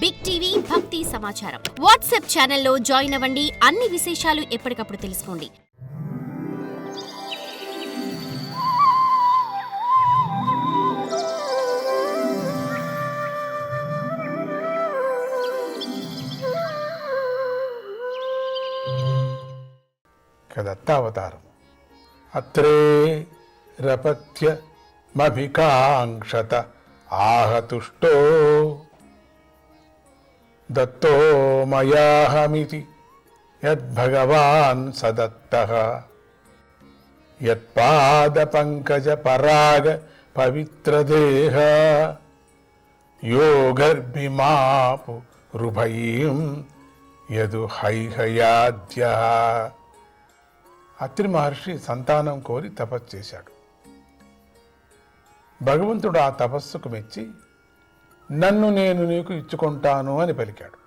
Big TV భక్తి సమాచారం WhatsApp ఛానల్లో జాయిన్ అవ్వండి. అన్ని విశేషాలు ఎప్పటికప్పుడు తెలుసుకోండి. దత్తావతారం అత్రే రపత్య మభికాంక్షత ఆహతుష్టో దత్తో మయాహమితి యద్భగవాన్ సదత్త యత్పాదపంకజ పరాగ పవిత్రదేహ యోగర్భిమాపు రుభయీం యదు హైహయాద్య అత్రి మహర్షి సంతానం కోరి తపస్సు చేశాడు। భగవంతుడు ఆ తపస్సుకు మెచ్చి నన్ను నేను నీకు ఇచ్చుకుంటాను అని పలికాడు.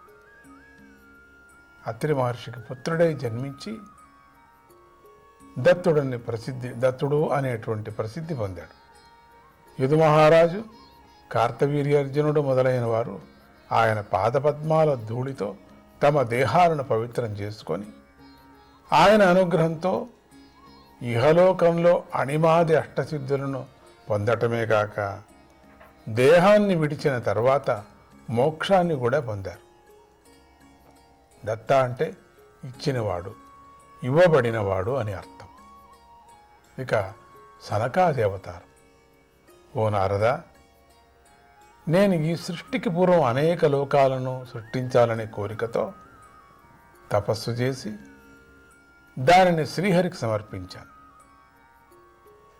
అత్రి మహర్షికి పుత్రుడై జన్మించి దత్తుడని ప్రసిద్ధి దత్తుడు అనేటువంటి ప్రసిద్ధి పొందాడు. యదు మహారాజు కార్తవీర్యార్జునుడు మొదలైన వారు ఆయన పాదపద్మాల ధూళితో తమ దేహాలను పవిత్రం చేసుకొని ఆయన అనుగ్రహంతో ఇహలోకంలో అణిమాది అష్టసిద్ధులను పొందటమే కాక దేహాన్ని విడిచిన తర్వాత మోక్షాన్ని కూడా పొందారు. దత్త అంటే ఇచ్చినవాడు ఇవ్వబడినవాడు అని అర్థం. ఇక సనకాది ఓ నారదా నేను ఈ సృష్టికి పూర్వం అనేక లోకాలను సృష్టించాలనే కోరికతో తపస్సు చేసి దానిని శ్రీహరికి సమర్పించాను.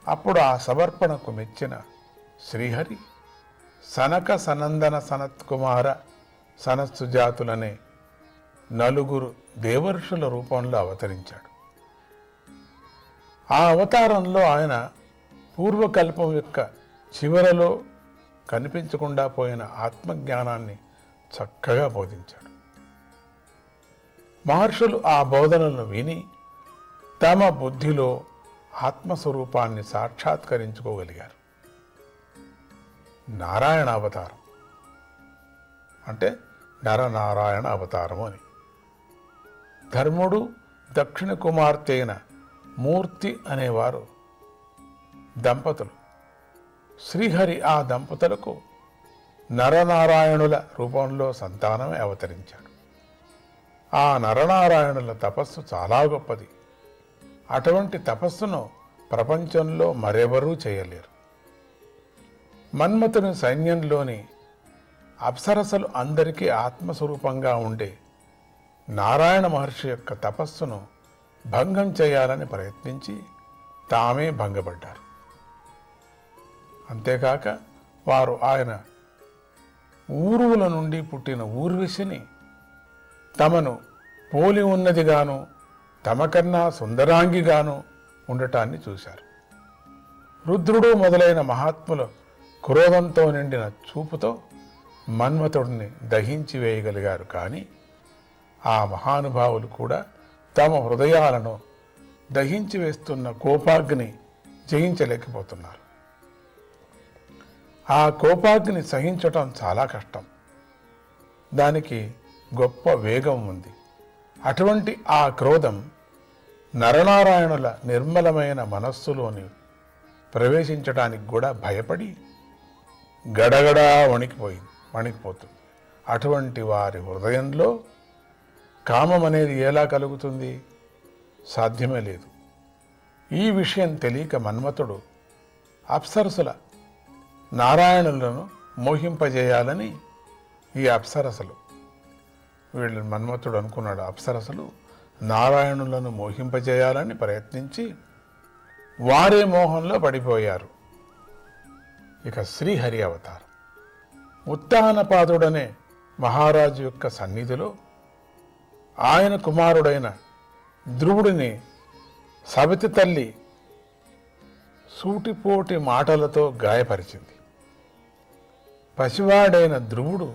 అప్పుడు ఆ సమర్పణకు మెచ్చిన శ్రీహరి సనక సనందన సనత్కుమార సనత్సుజాతులనే నలుగురు దేవర్షుల రూపంలో అవతరించాడు. ఆ అవతారంలో ఆయన పూర్వకల్పం యొక్క చివరలో కనిపించకుండా పోయిన ఆత్మజ్ఞానాన్ని చక్కగా బోధించాడు. మహర్షులు ఆ బోధనలను విని తమ బుద్ధిలో ఆత్మస్వరూపాన్ని సాక్షాత్కరించుకోగలిగారు. నారాయణ అవతారం. అంటే నరనారాయణ అవతారం అని. ధర్ముడు దక్షిణ కుమార్తె అయిన మూర్తి అనేవారు దంపతులు. శ్రీహరి ఆ దంపతులకు నరనారాయణుల రూపంలో సంతానమే అవతరించాడు. ఆ నరనారాయణుల తపస్సు చాలా గొప్పది. అటువంటి తపస్సును ప్రపంచంలో మరెవరూ చేయలేరు. మన్మథుని సైన్యంలోని అప్సరసలు అందరికీ ఆత్మస్వరూపంగా ఉండే నారాయణ మహర్షి యొక్క తపస్సును భంగం చేయాలని ప్రయత్నించి తామే భంగపడ్డారు. అంతేకాక వారు ఆయన ఊరువుల నుండి పుట్టిన ఊర్విశిని తమను పోలి ఉన్నదిగాను తమకన్నా సుందరాంగిగాను ఉండటాన్ని చూశారు. రుద్రుడు మొదలైన మహాత్ములు క్రోధంతో నిండిన చూపుతో మన్మథుడిని దహించి వేయగలిగారు కానీ ఆ మహానుభావులు కూడా తమ హృదయాలను దహించి వేస్తున్న కోపాగ్ని జయించలేకపోతున్నారు. ఆ కోపాగ్ని సహించటం చాలా కష్టం. దానికి గొప్ప వేగం ఉంది. అటువంటి ఆ క్రోధం నరనారాయణుల నిర్మలమైన మనస్సులోని ప్రవేశించడానికి కూడా భయపడి గడగడా వణికిపోయింది వణికిపోతుంది. అటువంటి వారి హృదయంలో కామం అనేది ఎలా కలుగుతుంది? సాధ్యమే లేదు. ఈ విషయం తెలియక మన్మథుడు అప్సరసుల నారాయణులను మోహింపజేయాలని ఈ అప్సరసలు వీళ్ళు మన్మథుడు అనుకున్నాడు అప్సరసలు నారాయణులను మోహింపజేయాలని ప్రయత్నించి వారే మోహంలో పడిపోయారు. ఇక శ్రీహరి అవతారం. ఉత్తానపాదుడనే మహారాజు యొక్క సన్నిధిలో ఆయన కుమారుడైన ధ్రువుడిని సవితి తల్లి సూటిపోటి మాటలతో గాయపరిచింది. పసివాడైన ధ్రువుడు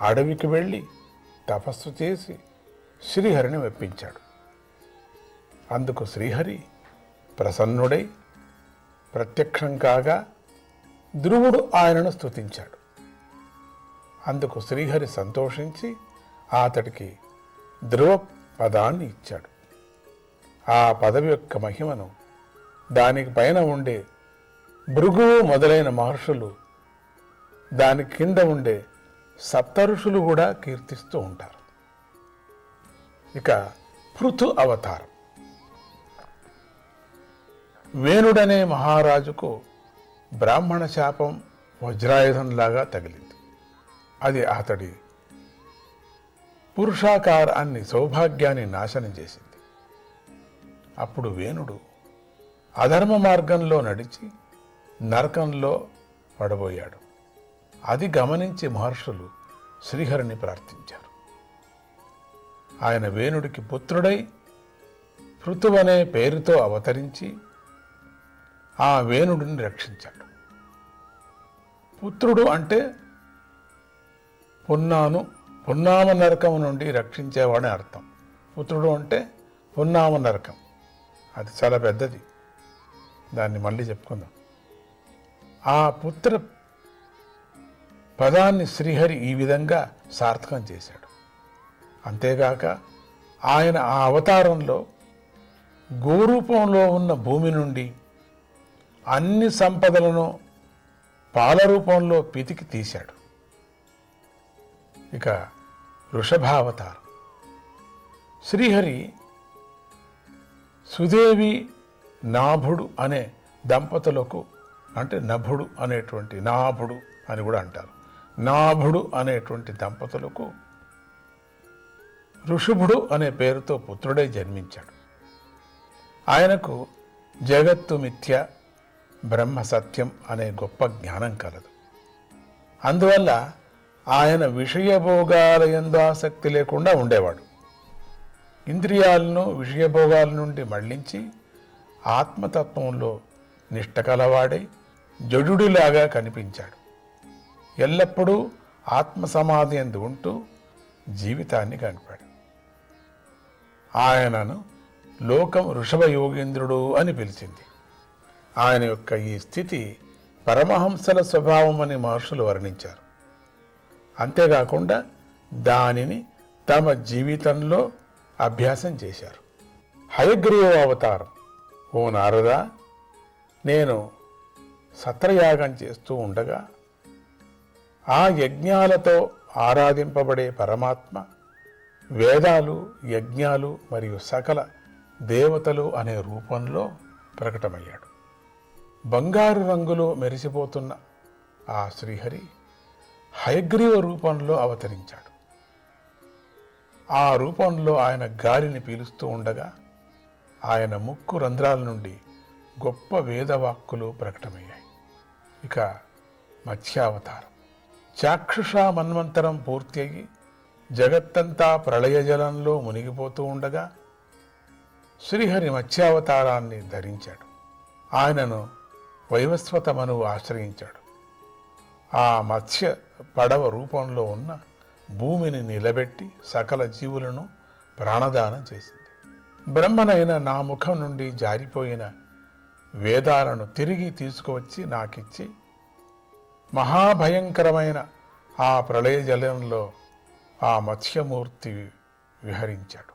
అడవికి వెళ్ళి తపస్సు చేసి శ్రీహరిని మెప్పించాడు. అందుకు శ్రీహరి ప్రసన్నుడై ప్రత్యక్షం కాగా ధ్రువుడు ఆయనను స్తుతించాడు. అందుకు శ్రీహరి సంతోషించి అతడికి ధ్రువ పదాన్ని ఇచ్చాడు. ఆ పదవి యొక్క మహిమను దానికి పైన ఉండే భృగువు మొదలైన మహర్షులు దాని కింద ఉండే సప్తఋషులు కూడా కీర్తిస్తూ ఉంటారు. ఇక పృథు అవతారం. వేణుడనే మహారాజుకు బ్రాహ్మణ శాపం వజ్రాయుధంలాగా తగిలింది. అది అతడి పురుషాకారాన్ని సౌభాగ్యాన్ని నాశనం చేసింది. అప్పుడు వేణుడు అధర్మ మార్గంలో నడిచి నరకంలో పడబోయాడు. అది గమనించి మహర్షులు శ్రీహరిని ప్రార్థించారు. ఆయన వేణుడికి పుత్రుడై పృతువనే పేరుతో అవతరించి ఆ వేణుడిని రక్షించాడు. పుత్రుడు అంటే పున్నాను పున్నామ నరకం నుండి రక్షించేవాడని అర్థం. పుత్రుడు అంటే పున్నామ నరకం. అది చాలా పెద్దది. దాన్ని మళ్ళీ చెప్పుకుందాం. ఆ పుత్ర పదాన్ని శ్రీహరి ఈ విధంగా సార్థకం చేశాడు. అంతేగాక ఆయన ఆ అవతారంలో గోరూపంలో ఉన్న భూమి నుండి అన్ని సంపదలను పాల రూపంలో పితికి తీశాడు. ఇక వృషభావతారం. శ్రీహరి సుదేవి నాభుడు అనే దంపతులకు అంటే నభుడు అనేటువంటి నాభుడు అని కూడా అంటారు. నాభుడు అనేటువంటి దంపతులకు ఋషుభుడు అనే పేరుతో పుత్రుడే జన్మించాడు. ఆయనకు జగత్తు మిథ్య బ్రహ్మ సత్యం అనే గొప్ప జ్ఞానం కలదు. అందువల్ల ఆయన విషయభోగాల ఎందు ఆసక్తి లేకుండా ఉండేవాడు. ఇంద్రియాలను విషయభోగాల నుండి మళ్ళించి ఆత్మతత్వంలో నిష్ట కలవాడై జడుడిలాగా కనిపించాడు. ఎల్లప్పుడూ ఆత్మ సమాధి ఎందు ఉంటూ జీవితాన్ని గడిపాడు. ఆయనను లోకం ఋషభ యోగేంద్రుడు అని పిలిచింది. ఆయన యొక్క ఈ స్థితి పరమహంసల స్వభావం అని మహర్షులు వర్ణించారు. అంతేకాకుండా దానిని తమ జీవితంలో అభ్యాసం చేశారు. హయగ్రీవ అవతారం ఓ నారదా నేను సత్రయాగం చేస్తూ ఉండగా ఆ యజ్ఞాలతో ఆరాధింపబడే పరమాత్మ వేదాలు యజ్ఞాలు మరియు సకల దేవతలు అనే రూపంలో ప్రకటమయ్యాడు. బంగారు రంగులో మెరిసిపోతున్న ఆ శ్రీహరి హయగ్రీవ రూపంలో అవతరించాడు. ఆ రూపంలో ఆయన గాలిని పీలుస్తూ ఉండగా ఆయన ముక్కు రంధ్రాల నుండి గొప్ప వేదవాక్కులు ప్రకటమయ్యాయి. ఇక మత్స్యావతారం. చాక్షుషా మన్వంతరం పూర్తి అయ్యి జగత్తంతా ప్రళయ జలంలో మునిగిపోతూ ఉండగా శ్రీహరి మత్స్యావతారాన్ని ధరించాడు. ఆయనను వైవస్వతమను ఆశ్రయించాడు. ఆ మత్స్య పడవ రూపంలో ఉన్న భూమిని నిలబెట్టి సకల జీవులను ప్రాణదానం చేసింది. బ్రహ్మనైన నా ముఖం నుండి జారిపోయిన వేదాలను తిరిగి తీసుకువచ్చి నాకిచ్చి మహాభయంకరమైన ఆ ప్రళయ జలంలో ఆ మత్స్యమూర్తి విహరించాడు.